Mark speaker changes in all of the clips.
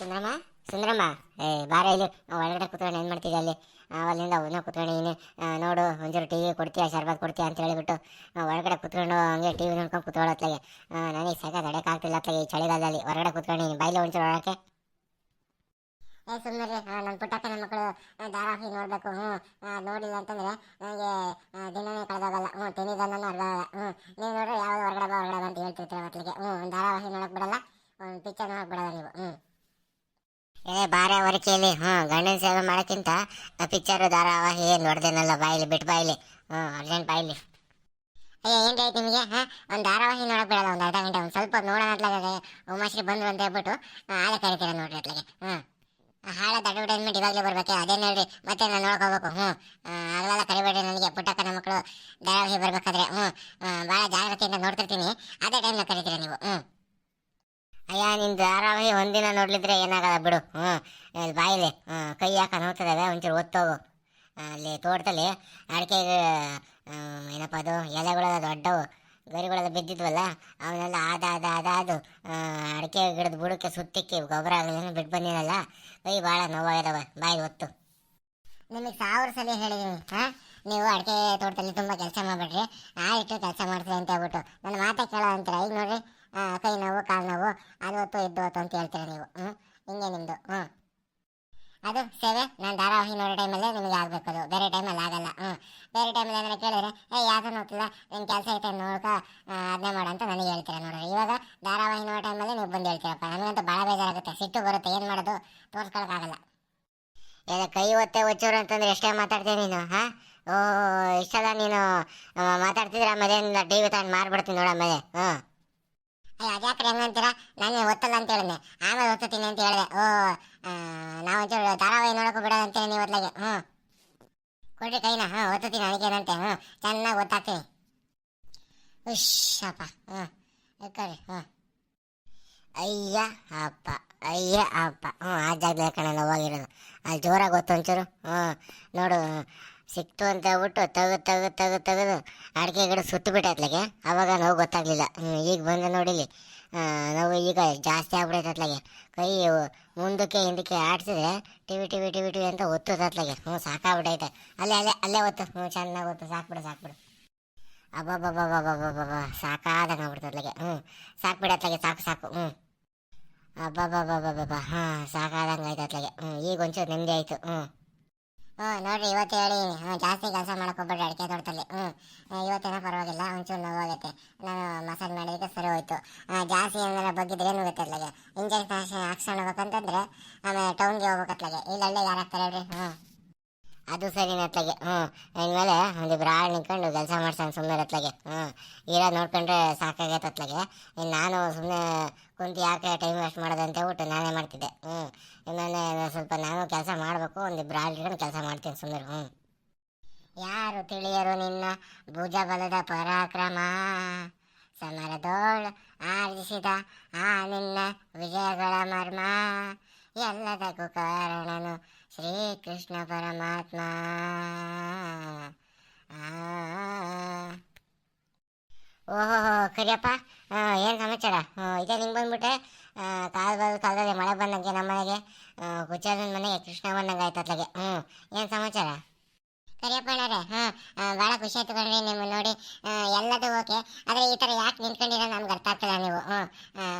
Speaker 1: ಸುಂದ್ರಮ್ಮ? ಸುಂದ್ರಮ್ಮ? ಏ, ಬಾರ ಇಲ್ಲಿ. ಒಳಗಡೆ ಕುತ್ಕೊಂಡು ಏನು ಮಾಡ್ತಿದ್ದೆ ಅಲ್ಲಿ? ಅಲ್ಲಿಂದ ಅವನ್ನ ಕೂತ್ಕೊಂಡಿದ್ದೀನಿ ನೋಡು, ಒಂಚೂರು ಟಿ ವಿ ಕೊಡ್ತೀಯ, ಶರ್ಬತ್ ಕೊಡ್ತೀಯ ಅಂತ ಹೇಳಿಬಿಟ್ಟು ಒಳಗಡೆ ಕುತ್ಕೊಂಡು ಹಂಗೆ ಟಿ ವಿ ನೋಡ್ಕೊಂಡು ನನಗೆ ಸಕ ತಡೆಕಾಗ್ತಿಲ್ಲ ಅತ್ಲಾಗೆ ಈ ಚಳಿಗಾಲದಲ್ಲಿ. ಹೊರಗಡೆ ಕೂತ್ಕೊಂಡಿದ್ದೀನಿ ಬಾಯಿಲೆ ಒಂಚೂರು ಒಳಕ್ಕೆ ಏ ನನ್ನ ಪುಟ್ಟಕ್ಕ ನನ್ನ ಮಕ್ಕಳು ಧಾರಾವಾಹಿ ನೋಡಬೇಕು. ಹ್ಞೂ ನೋಡಿಲ್ಲ ಅಂತಂದ್ರೆ ನನಗೆ ದಿನನೇ ಕಳೆದೋಗಲ್ಲ. ಹ್ಞೂ ತಿನ್ನಿದ್ದನ್ನ ಅರ್ಧ ಹ್ಞೂ ನೀವು ನೋಡ್ರಿ ಯಾವ್ದು ಹೊರಗಡೆ ಬಾ, ಹೊರಗಡೆ ಅಂತ ಹೇಳ್ತಿರ್ತೀರ ಮಕ್ಕಳಿಗೆ ಹ್ಞೂ ಒಂದು ಧಾರಾವಾಹಿ ನೋಡಕ್ ಬಿಡಲ್ಲ, ಒಂದು ಪಿಕ್ಚರ್ ನೋಡಕ್ ಬಿಡಲ್ಲ ನೀವು. ಹ್ಞೂ ಏ, ಬಾರೆ ಹೊರಕೆಯಲ್ಲಿ ಹ್ಞೂ ಗಂಡನ ಸೇವೆ ಮಾಡೋಕ್ಕಿಂತ ಪಿಕ್ಚರ್ ಧಾರಾವಾಹಿ ನೋಡ್ದೇನಲ್ಲ, ಬಾಯಿಲಿ ಬಿಟ್ಟು ಬಾಯಿಲಿ. ಹ್ಞೂ ಅರ್ಜೆಂಟ್ ಬಾಯಿಲಿ. ಅಯ್ಯ ಏನು ಆಯ್ತು ನಿಮಗೆ? ಹಾಂ, ಒಂದು ಧಾರಾವಾಹಿ ನೋಡಕ್ ಬಿಡಲ್ಲ, ಒಂದು ಅರ್ಧ ಗಂಟೆ, ಒಂದು ಸ್ವಲ್ಪ ನೋಡೋಣ ಅತ್ಲಾಗೆ ಉಮಾಶ್ರೀ ಬಂದ್ರು ಅಂತ ಹೇಳ್ಬಿಟ್ಟು ಆಳೆ ಕರಿತೀರ ನೋಡ್ರಿ ಅತ್ಲಾಗೆ. ಹ್ಞೂ ಹಾಳದ ಅಡ್ವರ್ಟೈಸ್ಮೆಂಟ್ ಇವಾಗಲೇ ಬರ್ಬೇಕು ಅದೇ ನೋಡ್ರಿ ಮತ್ತೆ ನಾನು ನೋಡ್ಕೋಬೇಕು ಹ್ಞೂ ಅಲ್ಲೆಲ್ಲ ಕರಿಬೇಡ್ರಿ ನನಗೆ, ಪುಟ್ಟಕ್ಕ ನಮ್ಮ ಮಕ್ಕಳು ಧಾರಾವಾಹಿ ಬರ್ಬೇಕಾದ್ರೆ. ಹ್ಞೂ ಭಾಳ ಜಾಗ್ರತೆಯಿಂದ ನೋಡ್ತಿರ್ತೀನಿ. ಅದೇ ಟೈಮ್ನ ಕರಿತೀರ ನೀವು. ಹ್ಞೂ ಅಯ್ಯ ನಿನ್ ಧಾರಾವಾಹಿ ಒಂದಿನ ನೋಡ್ಲಿದ್ರೆ ಏನಾಗಲ್ಲ ಬಿಡು. ಹ್ಞೂ ಬಾಯಿಲೆ ಕೈ ಯಾಕ ಅದ ಒಂಚೂರು ಒತ್ತೋಗು. ಅಲ್ಲಿ ತೋಟದಲ್ಲಿ ಅಡಿಕೆ ಏನಪ್ಪ ಅದು, ಎಲೆಗಳೆಲ್ಲ ದೊಡ್ಡವು, ಗರಿಗಳೆಲ್ಲ ಬಿದ್ದಿದ್ವಲ್ಲ, ಅವನ್ನೆಲ್ಲ ಆದ ಆದ ಅದು ಅಡಿಕೆ ಗಿಡದ ಬುಡಕ್ಕೆ ಸುತ್ತಿಕ್ಕಿ, ಗೊಬ್ಬರ ಆಗಲಿ ಬಿಟ್ಟು ಬಂದಿನಲ್ಲ, ಕೈ ಭಾಳ ನೋವಾಗಿದಾವೆ ಬಾಯಿ ಒತ್ತು. ನಿಮಗೆ ಸಾವಿರ ಸಲ ಹೇಳಿದ್ದೀನಿ ಹಾಂ ನೀವು ಅಡಿಕೆ ತೋಟದಲ್ಲಿ ತುಂಬ ಕೆಲಸ ಮಾಡಬೇಡ್ರಿ ಆಯಿತು ಕೆಲಸ ಮಾಡ್ತೀವಿ ಅಂತ ಹೇಳ್ಬಿಟ್ಟು. ನನ್ನ ಮಾತಾ ಕೇಳೋ ಅಂತೀರ? ಈಗ ನೋಡ್ರಿ ಕೈ ನೋವು, ಕಾಲು ನೋವು ಅದು ಹೊತ್ತು ಇದ್ದು ಹೊತ್ತು ಅಂತ ಹೇಳ್ತೀರ ನೀವು? ಹ್ಞೂ ಹಿಂಗೆ ನಿಮ್ಮದು ಹ್ಞೂ ಅದು ಸೇವೆ, ನಾನು ಧಾರಾವಾಹಿ ನೋಡೋ ಟೈಮಲ್ಲೇ ನಿಮಗೆ ಆಗಬೇಕು ಅದು. ಬೇರೆ ಟೈಮಲ್ಲಿ ಆಗಲ್ಲ ಹ್ಞೂ ಬೇರೆ ಟೈಮಲ್ಲಿ ಏನಾರ ಕೇಳಿದ್ರೆ ಏ ಯಾವ್ದು ನೋಡ್ತಿಲ್ಲ? ನಿನ್ನ ಕೆಲಸ ಐತೆ ನೋಡ್ಕ ಅದನ್ನೇ ಮಾಡು ಅಂತ ನನಗೆ ಹೇಳ್ತೀರ ನೋಡ್ರಿ. ಇವಾಗ ಧಾರಾವಾಹಿ ನೋಡೋ ಟೈಮಲ್ಲಿ ನೀವು ಬಂದು ಹೇಳ್ತೀರಪ್ಪ. ನನಗಂತೂ ಭಾಳ ಬೇಜಾರಾಗುತ್ತೆ. ಸಿಟ್ಟು ಬರುತ್ತೆ, ಏನು ಮಾಡೋದು? ತೋರ್ಸ್ಕೊಳಕ್ಕಾಗಲ್ಲ ಏನ ಕೈ ಒತ್ತೆ ಒಚ್ಚೋರು ಅಂತಂದ್ರೆ ಎಷ್ಟೇ ಮಾತಾಡ್ತೀನಿ ನೀನು, ಹಾಂ? ಓ, ಇಷ್ಟಲ್ಲ ನೀನು ಮಾತಾಡ್ತಿದ್ರೆ ಆಮೇಲೆ ಟಿ ವಿ ತಗೊಂಡು ಮಾರ್ಬಿಡ್ತೀನಿ ನೋಡ ಆಮೇಲೆ ಹ್ಞೂ ಅಯ್ಯ ಅದ್ಯಾಕ್ರೆ ಹಂಗಂತೀರ ನಾನು ಒತ್ತಲ್ಲ ಅಂತ ಹೇಳಿದೆ ಆಮೇಲೆ ಒತ್ತತೀನಿ ಅಂತ ಹೇಳಿದೆ. ಓ ಆ, ನಾವು ಒಂಚೂರು ಧಾರಾವಾಹಿ ನೋಡೋಕೆ ಬಿಡೋದು ಅಂತೇಳಿ ನೀವು ಒತ್ತಲಾಗೆ ಹ್ಞೂ ಕೊಡ್ರಿ ಕೈನ. ಹಾಂ ಒತ್ತತೀನಿ ಅದಕ್ಕೇನಂತೆ ಹ್ಞೂ ಚೆನ್ನಾಗಿ ಒತ್ತಾಕ್ತೀನಿ ಉಶ್ಶಪ್ಪ. ಹ್ಞೂ ಇಟ್ಕೊಳ್ರಿ ಹ್ಞೂ ಅಯ್ಯ ಅಪ್ಪ. ಅಯ್ಯ, ಅಪ್ಪ. ಹ್ಞೂ ಆ ಜಾಗದಲ್ಲಿ ಕಣ ಹೋಗಿರೋದು. ಅಲ್ಲಿ ಜೋರಾಗಿ ಗೊತ್ತು ಒಂಚೂರು. ಹ್ಞೂ ನೋಡು, ಸಿಕ್ತು ಅಂತ ಹೇಳ್ಬಿಟ್ಟು ತೆಗೆದು ತೆಗೆದು ತೆಗೆದು ತೆಗೆದು ಅಡಿಕೆ ಗಿಡ ಸುತ್ತು ಬಿಟ್ಟೈತ್ಲಾಗೆ ಅವಾಗ ನೋವು ಗೊತ್ತಾಗ್ಲಿಲ್ಲ. ಹ್ಞೂ ಈಗ ಬಂದು ನೋಡಿಲಿ ನಾವು ನೋವು ಈಗ ಜಾಸ್ತಿ ಆಗ್ಬಿಡೈತೆ ಅತ್ಲಾಗೆ. ಕೈ ಮುಂದಕ್ಕೆ ಹಿಂದಕ್ಕೆ ಆಡ್ಸಿದ್ರೆ ಟಿವಿ ಟಿವಿ ಟಿವಿ ಟಿವಿ ಅಂತ ಒತ್ತುತ್ತೆ ಅತ್ಲಾಗೆ. ಹ್ಞೂ ಸಾಕಾಗ್ಬಿಟ್ಟೈತೆ. ಅಲ್ಲೇ ಅಲ್ಲೇ ಅಲ್ಲೇ ಒತ್ತು. ಹ್ಞೂ ಚೆನ್ನಾಗಿ ಒತ್ತು. ಸಾಕ್ಬಿಡು ಸಾಕ್ಬಿಡು. ಅಬ್ಬಬ್ಬಬ್ಬಬ್ಬಬ್ಬಬ್ಬ ಸಾಕಾದಂಗೆ ಆಗ್ಬಿಡ್ತದೆ ಅತ್ಲಾಗೆ. ಹ್ಞೂ ಸಾಕ್ಬಿಡು ಅತ್ಲಾಗೆ. ಸಾಕು ಸಾಕು. ಹ್ಞೂ ಅಬ್ಬಬ್ಬಬ್ಬಬ್ಬಬ್ಬ. ಹಾಂ ಸಾಕಾದಂಗೆ ಆಯ್ತು ಅತ್ಲಾಗೆ. ಹ್ಞೂ ಈಗ ಒಂಚೂರು ನೆಮ್ಮದಿ ಆಯಿತು. ಹ್ಞೂ ಹ್ಞೂ ನೋಡ್ರಿ, ಇವತ್ತು ಹೇಳಿ ಹ್ಞೂ ಜಾಸ್ತಿ ಕೆಲಸ ಹೋಗ್ಬೇಡ್ರಿ ಅಡಿಕೆ ತೋಟದಲ್ಲಿ. ಹ್ಞೂ ಇವತ್ತೇನೋ ಪರವಾಗಿಲ್ಲ, ಒಂಚೂರು ನೋವಾಗುತ್ತೆ. ನಾನು ಮಸಾಜ್ ಮಾಡಿದಕ್ಕೆ ಸರಿ ಹೋಯ್ತು. ಜಾಸ್ತಿ ಏನಾರ ಬಗ್ಗಿದ್ರೆ ಏನು ಗೊತ್ತೆ ಅಲ್ಲಿಗೆ ಇಂಜೆಕ್ಷನ್ ಹಾಕ್ಸ್ಕೊಂಡ್ಬೇಕಂತಂದ್ರೆ ಆಮೇಲೆ ಟೌನ್ಗೆ ಹೋಗ್ಬೇಕತ್ಲಾಗೆ. ಇಲ್ಲಿ ಅಲ್ಲೇ ಯಾರು ಹಾಕ್ತಾರೆ ಹೇಳ್ರಿ? ಹ್ಞೂ ಅದು ಸರಿ ಅತ್ಲಾಗೆ ಹ್ಞೂ. ಇನ್ಮೇಲೆ ಒಂದು ಆಳು ನಿಂತ್ಕೊಂಡು ಕೆಲಸ ಮಾಡ್ಸೋಣ ಸುಮ್ಮನೆ ಅತ್ಲಾಗೆ ಹ್ಞೂ. ಇರೋ ನೋಡ್ಕೊಂಡ್ರೆ ಸಾಕಾಗತ್ತೆ ಅತ್ಲಾಗೆ ಇನ್ನು ನಾನು ಸುಮ್ಮನೆ ಕುಂತು ಯಾಕೆ ಟೈಮ್ ವೇಸ್ಟ್ ಮಾಡೋದು ಅಂತ ಹೇಳ್ಬಿಟ್ಟು ನಾನೇ ಮಾಡ್ತಿದ್ದೆ, ಹ್ಞೂ. ಇನ್ಮೇಲೆ ಸ್ವಲ್ಪ ನಾನು ಕೆಲಸ ಮಾಡಬೇಕು ಒಂದು ಆಳು ಇಟ್ಕೊಂಡು ಕೆಲಸ ಮಾಡ್ತೀನಿ ಸುಮ್ಮನೆ ಹ್ಞೂ. ಯಾರು ತಿಳಿಯರು ನಿನ್ನ ಭುಜ ಬಲದ ಪರಾಕ್ರಮ? ಸಮರದೋಳು ಆರ್ಜಿಸಿದ ಆ ನಿನ್ನ ವಿಜಯಗಳ ಮರ್ಮ. ಎಲ್ಲದಕ್ಕೂ ಕಾರಣನು ಶ್ರೀಕೃಷ್ಣ ಪರಮಾತ್ಮ ಆ. ಓಹೋ ಕರಿಯಪ್ಪ. ಏನು ಸಮಾಚಾರ? ಇದೆ ನಿಂಗೆ ಬಂದ್ಬಿಟ್ಟೆ? ಕಾಲ ಕಾಲದ ಕಾಲದಲ್ಲಿ ಮಳೆ ಬಂದಂಗೆ ನಮ್ಮ ಮನೆಗೆ ಕುಚಾರನ ಮನೆಗೆ ಕೃಷ್ಣ ಬಂದಂಗೆ ಆಯ್ತು ಅತ್ಲಾಗೆ. ಹ್ಞೂ ಏನು ಸಮಾಚಾರ? ಕರಿಯಪ್ಪಣ್ಣರೇ ಹಾಂ ಭಾಳ ಖುಷಿ ಆಯ್ತು ಕಣ್ರಿ ನಿಮ್ಮ ನೋಡಿ. ಎಲ್ಲದು ಓಕೆ. ಆದರೆ ಈ ಥರ ಯಾಕೆ ನಿಂತ್ಕೊಂಡಿರ ನಮ್ಗೆ ಅರ್ಥ ಆಗ್ತಿಲ್ಲ ನೀವು. ಹ್ಞೂ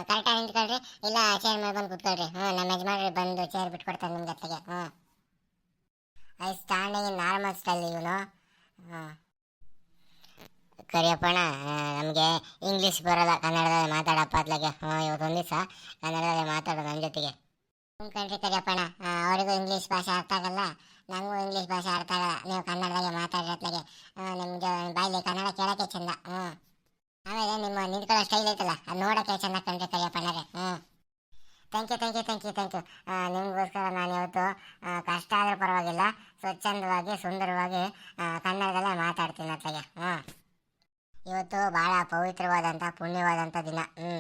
Speaker 1: ಕರೆಕ್ಟಾಗಿ ನಿಂತ್ಕೊಳ್ರಿ. ಇಲ್ಲ ಚೇರ್ ಮೇಲೆ ಬಂದು ಕೂತ್ಕೊಳ್ರಿ. ಹ್ಞೂ ನಮ್ಮ ಯಜಮಾನ್ರಿ ಬಂದು ಚೇರ್ ಬಿಟ್ಕೊಡ್ತಾರೆ ನಿಮ್ಗೆ ಜೊತೆಗೆ ಹ್ಞೂ I standing in normal style ಇವನು. ಹಾಂ ಕರಿಯಪ್ಪಣ್ಣ ನಮಗೆ ಇಂಗ್ಲೀಷ್ ಬರೋಲ್ಲ, ಕನ್ನಡದಲ್ಲಿ ಮಾತಾಡಪ್ಪ ಅತ್ಲಾಗೆ ಹ್ಞೂ ಇವತ್ತೊಂದು ದಿವಸ ಕನ್ನಡದಲ್ಲಿ ಮಾತಾಡೋದು ನನ್ನ ಜೊತೆಗೆ. ಕಣ್ರಿ ಕರಿಯಪ್ಪಣ್ಣ ಅವರಿಗೂ ಇಂಗ್ಲೀಷ್ ಭಾಷೆ ಅರ್ಥ ಆಗಲ್ಲ. ನನಗೂ ಇಂಗ್ಲೀಷ್ ಭಾಷೆ ಅರ್ಥ ಆಗಲ್ಲ. ನೀವು ಕನ್ನಡದಾಗೆ ಮಾತಾಡ್ರಿ ಅತ್ಲಾಗೆ. ನಿಮಗೆ ಬಾಯಲ್ಲಿ ಕನ್ನಡ ಕೇಳೋಕ್ಕೆ ಚಂದ. ಹ್ಞೂ ಆಮೇಲೆ ನಿಮ್ಮ ನಿಂತ್ಕೊಳ್ಳೋ ಸ್ಟೈಲ್ ಐತಲ್ಲ, ಅದು ನೋಡೋಕ್ಕೆ ಚಂದ ಕಣ್ರಿ ಕರಿಯಪ್ಪಣ್ಣರೇ ಹ್ಞೂ thank you thank you thank you thank you ನಿಮಗೋಸ್ಕರ ನಾನು ಇವತ್ತು ಕಷ್ಟ ಆದರೂ ಪರವಾಗಿಲ್ಲ. ಸ್ವಚ್ಛಂದವಾಗಿ, ಸುಂದರವಾಗಿ ಕನ್ನಡದಲ್ಲೇ ಮಾತಾಡ್ತೀನಿ ಅತ್ಲಾಗೆ. ಹ್ಞೂ ಇವತ್ತು ಭಾಳ ಪವಿತ್ರವಾದಂಥ, ಪುಣ್ಯವಾದಂಥ ದಿನ. ಹ್ಞೂ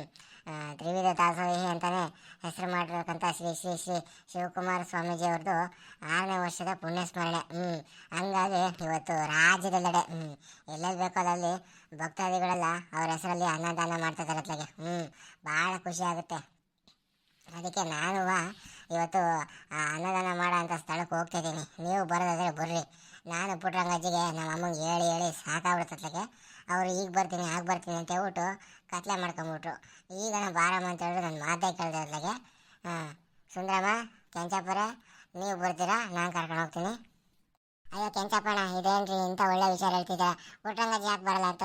Speaker 1: ತ್ರಿವಿಧ ದಾಸೋಹಿ ಅಂತಲೇ ಹೆಸರು ಮಾಡಿರ್ತಕ್ಕಂಥ ಶ್ರೀ ಶ್ರೀ ಶ್ರೀ ಶಿವಕುಮಾರ ಸ್ವಾಮೀಜಿ ಅವ್ರದ್ದು ಆರನೇ ವರ್ಷದ ಪುಣ್ಯ ಸ್ಮರಣೆ ಹ್ಞೂ ಹಂಗಾಗಿ ಇವತ್ತು ರಾಜ್ಯದೆಲ್ಲೆಡೆ ಹ್ಞೂ ಎಲ್ಲೆಲ್ಲಿ ಬೇಕೋ ಅಲ್ಲಲ್ಲಿ ಭಕ್ತಾದಿಗಳೆಲ್ಲ ಅವ್ರ ಹೆಸರಲ್ಲಿ ಅನ್ನದಾನ ಮಾಡ್ತಿದ್ದಾರೆ ಅತ್ಲಾಗೆ ಹ್ಞೂ ಭಾಳ ಖುಷಿ ಆಗುತ್ತೆ. ಅದಕ್ಕೆ ನಾನು ಇವತ್ತು ಅನ್ನದಾನ ಮಾಡೋ ಅಂಥ ಸ್ಥಳಕ್ಕೆ ಹೋಗ್ತಿದ್ದೀನಿ ನೀವು ಬರೋದಾದರೆ ಬರ್ರಿ. ನಾನು ಪುಟ್ರಂಗಜ್ಜಿಗೆ ನಮ್ಮ ಅಮ್ಮಂಗೆ ಹೇಳಿ ಹೇಳಿ ಸಾಕಾಗ್ಬಿಡ್ತತ್ಲಕ್ಕೆ ಅವರು ಈಗ ಬರ್ತೀನಿ, ಆಗ ಬರ್ತೀನಿ ಅಂತ ಹೇಳ್ಬಿಟ್ಟು ಕತ್ಲೆ ಮಾಡ್ಕೊಂಬಿಟ್ರು. ಈಗ ನಾನು ಬಾರಮ್ಮ ಅಂತ ಹೇಳಿದ್ರು ನನ್ನ ಮಾತೇ ಕೇಳಿದೆ ಅತ್ಲಾಗೆ ಹಾಂ ಸುಂದರಮ್ಮ, ಕೆಂಚಪ್ಪರ, ನೀವು ಬರ್ತೀರಾ? ನಾನು ಕರ್ಕೊಂಡು ಹೋಗ್ತೀನಿ. ಅಯ್ಯೋ, ಕೆಂಚಪ್ಪಣ್ಣ, ಇದೇನ್ರಿ ಇಂಥ ಒಳ್ಳೆ ವಿಚಾರ ಹೇಳ್ತಿದ್ದೀರಾ ಪುಟ್ರಂಗಜ್ಜಿ ಯಾಕೆ ಬರಲ್ಲ ಅಂತ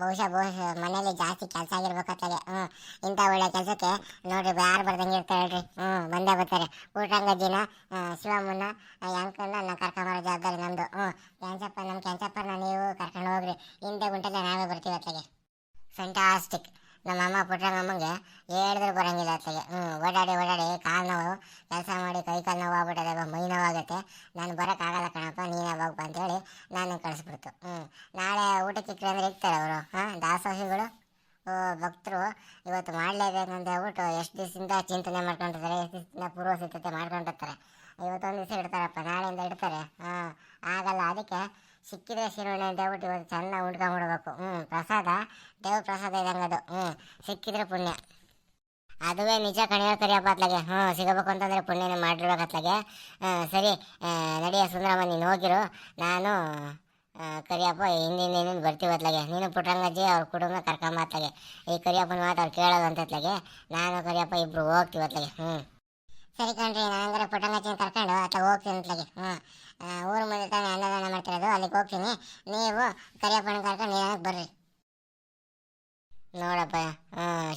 Speaker 1: ಬಹುಶಃ ಬಹುಶಃ ಮನೇಲಿ ಜಾಸ್ತಿ ಕೆಲಸ ಆಗಿರ್ಬೇಕತ್ತಾಗೆ ಹ್ಞೂ ಇಂಥ ಒಳ್ಳೆ ಕೆಲಸಕ್ಕೆ ನೋಡ್ರಿ, ಯಾರು ಬರ್ದಂಗೆ ಇರ್ತಾರೆ ಹೇಳ್ರಿ. ಹ್ಞೂ ಬಂದೇ ಬರ್ತಾರೆ. ಪುಟ್ರಂಗಜ್ಜಿನ ದಿನ ಶಿವಮ್ಮನ ಯಂಕನ್ನ ನಾನು ಕರ್ಕೊಂಬರೋ ಜವಾಬ್ದಾರಿ ನಮ್ಮದು ಹ್ಞೂ ಕೆಂಚಪ್ಪ ನಮ್ಮ ಕೆಂಚಪ್ಪನ ನೀವು ಕರ್ಕೊಂಡು ಹೋಗ್ರಿ. ಹಿಂದೆ ಗುಂಟಲ್ಲೇ ನಾವೇ ಬರ್ತೀವಿ ಅತ್ತಾಗೆ ಫ್ಯಾಂಟಾಸ್ಟಿಕ್ ನಮ್ಮ ಅಮ್ಮ ಪುಟ್ರಂಗಮ್ಮಂಗೆ ಹೇಳಿದ್ರು ಬರೋಂಗಿಲ್ಲ ಅತ್ತಿಗೆ. ಹ್ಞೂ ಓಡಾಡಿ ಓಡಾಡಿ ಕಾಲು ನೋವು, ಕೆಲಸ ಮಾಡಿ ಕೈ ಕಾಲು ನೋವು ಆಗ್ಬಿಟ್ಟದೆ ಮೈ ನೋವಾಗುತ್ತೆ ನಾನು ಬರೋಕ್ಕಾಗಲ್ಲ ಕಣಪ್ಪ, ನೀನು ಹೋಗಪ್ಪ ಅಂತೇಳಿ ನಾನು ಕಳಿಸ್ಬಿಡ್ತು. ಹ್ಞೂ ನಾಳೆ ಊಟಕ್ಕೆ ಇಕ್ಕರೆ ಅಂದರೆ ಇರ್ತಾರೆ ಅವರು, ಹಾಂ, ದಾಸೋಹಿಗಳು. ಓ, ಭಕ್ತರು, ಇವತ್ತು ಮಾಡಲೇಬೇಕಂತ ಹೇಳ್ಬಿಟ್ಟು ಎಷ್ಟು ದಿವಸದಿಂದ ಚಿಂತನೆ ಮಾಡ್ಕೊಂಡಿರ್ತಾರೆ ಎಷ್ಟು ದಿವಸದಿಂದ ಪೂರ್ವ ಸಿದ್ಧತೆ ಮಾಡ್ಕೊಂಡಿರ್ತಾರೆ ಇವತ್ತೊಂದು ದಿವಸ ಇಡ್ತಾರಪ್ಪ, ನಾಳೆಯಿಂದ ಇಡ್ತಾರೆ, ಹಾಂ, ಆಗಲ್ಲ, ಅದಕ್ಕೆ ಸಿಕ್ಕಿದೆ ಅಂತ ಹೇಳ್ಬಿಟ್ಟು ಇವತ್ತು ಚೆನ್ನಾಗಿ ಮಾಡಬೇಕು ಹ್ಞೂ ಪ್ರಸಾದ ದೇವ್ರ ಪ್ರಸಾದ ಇದ್ದಂಗೆ ಅದು. ಹ್ಞೂ ಸಿಕ್ಕಿದ್ರೆ ಪುಣ್ಯ. ಅದುವೇ ನಿಜ ಕಣಿಯ ಕರಿಯಪ್ಪ ಅತ್ಲಾಗೆ. ಹ್ಞೂ ಸಿಗಬೇಕು ಅಂತಂದರೆ ಪುಣ್ಯನೇ ಮಾಡಿರ್ಬೇಕತ್ಲಾಗೆ ಸರಿ ನಡೆಯ ಸುಂದರಮ್ಮ, ನೀನು ಹೋಗಿರು. ನಾನು ಕರಿಯಪ್ಪ ಹಿಂದಿನ ಹಿಂದಿನ ಬರ್ತೀವಿ ಅತ್ಲಾಗೆ. ನೀನು ಪುಟ್ರಂಗಜ್ಜಿ ಅವ್ರ ಕುಟುಂಬ ಕರ್ಕೊಂಬ ಅತ್ಲಾಗೆ. ಈ ಕರಿಯಪ್ಪನ ಮಾತು ಅವ್ರು ಕೇಳೋದು ಅಂತತ್ಲಾಗೆ ನಾನು ಕರಿಯಪ್ಪ ಇಬ್ಬರು ಹೋಗ್ತೀವಿ ಅತ್ಲಾಗೆ. ಹ್ಞೂ ಸರಿ ಕಣ್ರಿ ನಾನಂದ್ರೆ ಪೊಟಲ್ ಕರ್ಕೊಂಡು ಆತ ಹೋಗ್ತೀನಿ ಅಂತಲೇ ಹ್ಞೂ ಊರು ಮುಂದೆ ತಾನೇ ಅನ್ನದಾನ ಮಾಡ್ತಿರೋದು, ಅಲ್ಲಿಗೆ ಹೋಗ್ತೀನಿ. ನೀವು ಕರಿಯಪ್ಪನ ಕರ್ಕೊಂಡು ನೀನು ಬರ್ರಿ. ನೋಡಪ್ಪ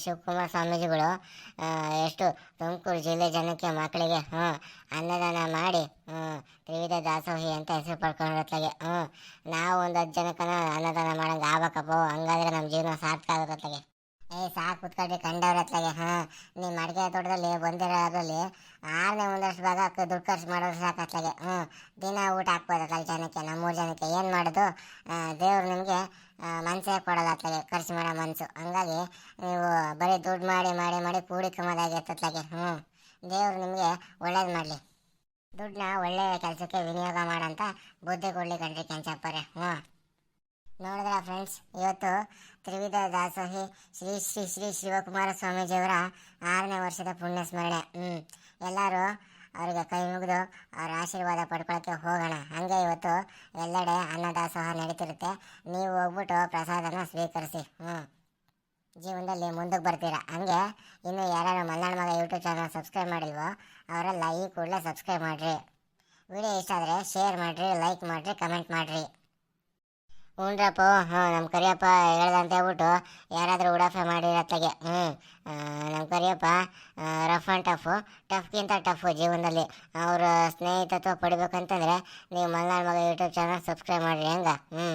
Speaker 1: ಶಿವಕುಮಾರ್ ಸ್ವಾಮೀಜಿಗಳು ಎಷ್ಟು ತುಮಕೂರು ಜಿಲ್ಲೆ ಜನಕ್ಕೆ ಮಕ್ಕಳಿಗೆ ಹ್ಞೂ ಅನ್ನದಾನ ಮಾಡಿ ಹ್ಞೂ ತ್ರಿವಿಧ ದಾಸೋಹಿ ಅಂತ ಹೆಸರು ಪಡ್ಕೊಂಡಿರತ್ಲಾಗೆ ಹ್ಞೂ ನಾವು ಒಂದು ಹತ್ತು ಜನಕ್ಕನ ಅನ್ನದಾನ ಮಾಡಂಗೆ ಆಗ್ಬೇಕಪ್ಪ, ಹಂಗಾದ್ರೆ ನಮ್ಮ ಜೀವನ ಸಾರ್ಥಕ ಆಗುತ್ತತ್ಲಾಗೆ ಏ, ಸಾಕು ಕುತ್ಕೊಂಡು ಕಂಡವ್ರ ಹತ್ಲಾಗೆ. ಹಾಂ ನಿಮ್ಮ ಅಡುಗೆ ತೋಟದಲ್ಲಿ ಬಂದಿರೋದ್ರಲ್ಲಿ ಆರನೇ ಒಂದಷ್ಟು ಭಾಗ ದುಡ್ಡು ಖರ್ಚು ಮಾಡೋದು ಸಾಕತ್ಲಾಗೆ ಹ್ಞೂ ದಿನ ಊಟ ಹಾಕ್ಬೋದಲ್ಲ ಜನಕ್ಕೆ, ನಮ್ಮೂರು ಜನಕ್ಕೆ. ಏನು ಮಾಡೋದು? ದೇವ್ರು ನಿಮಗೆ ಮನಸ್ಸೇ ಕೊಡಲ್ಲ ಅತ್ಲಾಗೆ ಖರ್ಚು ಮಾಡೋ ಮನಸ್ಸು ಹಂಗಾಗಿ ನೀವು ಬರೀ ದುಡ್ಡು ಮಾಡಿ ಮಾಡಿ ಮಾಡಿ ಕೂಡಿ ಕಮ್ಮದಾಗಿ ಎತ್ತತ್ಲಾಗೆ ಹ್ಞೂ ದೇವ್ರು ನಿಮಗೆ ಒಳ್ಳೇದು ಮಾಡಲಿ. ದುಡ್ಡನ್ನ ಒಳ್ಳೆಯ ಕೆಲಸಕ್ಕೆ ವಿನಿಯೋಗ ಮಾಡೋಂಥ ಬುದ್ಧಿ ಕೊಡಲಿ ಕಣ್ರಿ ಕೆಂಚಪ್ಪರೆ. ಹ್ಞೂ ನೋಡಿದ್ರ ಫ್ರೆಂಡ್ಸ್ ಇವತ್ತು ತ್ರಿವಿಧ ದಾಸೋಹಿ ಶ್ರೀ ಶ್ರೀ ಶ್ರೀ ಶಿವಕುಮಾರ ಸ್ವಾಮೀಜಿಯವರ ಆರನೇ ವರ್ಷದ ಪುಣ್ಯ ಸ್ಮರಣೆ ಹ್ಞೂ ಎಲ್ಲರೂ ಅವರಿಗೆ ಕೈ ಮುಗಿದು ಅವರ ಆಶೀರ್ವಾದ ಪಡ್ಕೊಳ್ಳೋಕ್ಕೆ ಹೋಗೋಣ. ಹಾಗೆ ಇವತ್ತು ಎಲ್ಲೆಡೆ ಅನ್ನದಾಸೋಹ ನಡೀತಿರುತ್ತೆ. ನೀವು ಹೋಗ್ಬಿಟ್ಟು ಪ್ರಸಾದನ ಸ್ವೀಕರಿಸಿ. ಹ್ಞೂ ಜೀವನದಲ್ಲಿ ಮುಂದಕ್ಕೆ ಬರ್ತೀರಾ? ಹಂಗೆ ಇನ್ನು ಯಾರು ಮಲ್ನಾಡ್ ಮಗ ಯೂಟ್ಯೂಬ್ ಚಾನಲ್ ಸಬ್ಸ್ಕ್ರೈಬ್ ಮಾಡಿಲ್ವೋ, ಅವರೆಲ್ಲ ಈ ಕೂಡಲೇ ಸಬ್ಸ್ಕ್ರೈಬ್ ಮಾಡಿರಿ. ವಿಡಿಯೋ ಇಷ್ಟ ಆದರೆ ಶೇರ್ ಮಾಡಿರಿ ಲೈಕ್ ಮಾಡಿರಿ ಕಮೆಂಟ್ ಮಾಡಿರಿ. ಹ್ಞೂನ್ರಪ್ಪ ಹ್ಞೂ ನಮ್ಮ ಕರಿಯಪ್ಪ ಹೇಳ್ದಂತ ಹೇಳ್ಬಿಟ್ಟು ಯಾರಾದರೂ ಉಡಾಫೆ ಮಾಡಿರತ್ತಾಗೆ ಹ್ಞೂ ನಮ್ಮ ಕರಿಯಪ್ಪ ರಫ್ ಆ್ಯಂಡ್ ಟಫು ಟಫ್ಗಿಂತ ಟಫು ಜೀವನದಲ್ಲಿ. ಅವರ ಸ್ನೇಹಿತತ್ವ ಪಡಿಬೇಕಂತಂದರೆ, ನೀವು ಮಲ್ನಾಡ್ ಮಗ ಯೂಟ್ಯೂಬ್ ಚಾನಲ್ ಸಬ್ಸ್ಕ್ರೈಬ್ ಮಾಡಿರಿ, ಹೆಂಗೆ ಹ್ಞೂ